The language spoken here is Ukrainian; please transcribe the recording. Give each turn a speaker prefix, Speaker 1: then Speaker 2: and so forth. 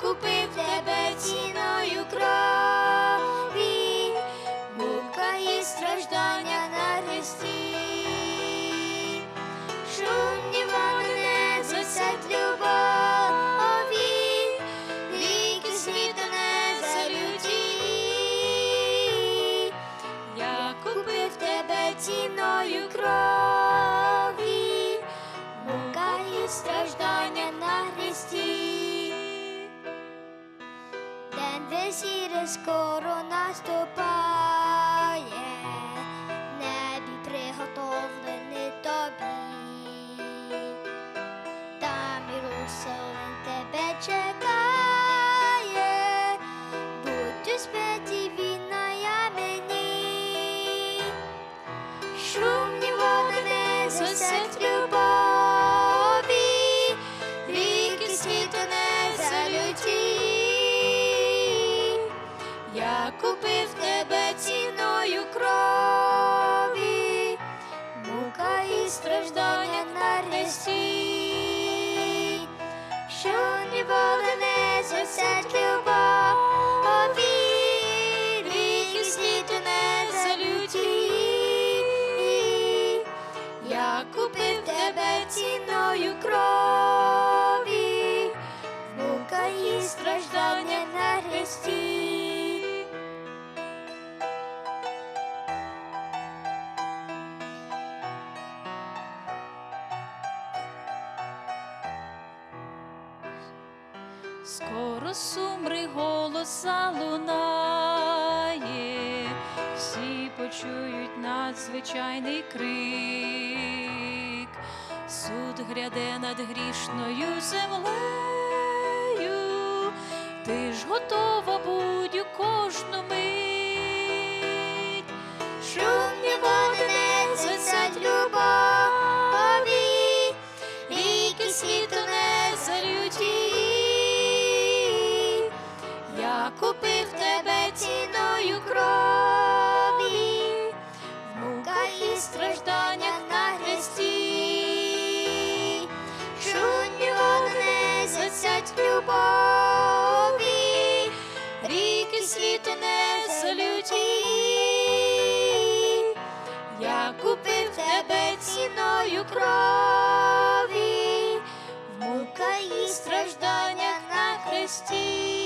Speaker 1: купив тебе ціною кров. День весілля скоро наступає, небі приготовлений тобі. Там Єрусалим тебе чекає, будь у спеті війна я мені. Шумні води не засять любові, Купив тебе ціною крові, мука і страждання на хресті. Що ніколи не засять любові, віки світу не залюті. Я купив тебе ціною крові, мука і страждання на хресті.
Speaker 2: Скоро сумри голос залунає, всі почують надзвичайний крик, суд гряде над грішною землею, ти ж готова будь у кожну
Speaker 1: Купив тебе ціною крові, в муках і стражданнях на хресті. Шумні води не звисять любові, ріки світу не залюті. Я купив тебе ціною крові, в мука і стражданнях на хресті.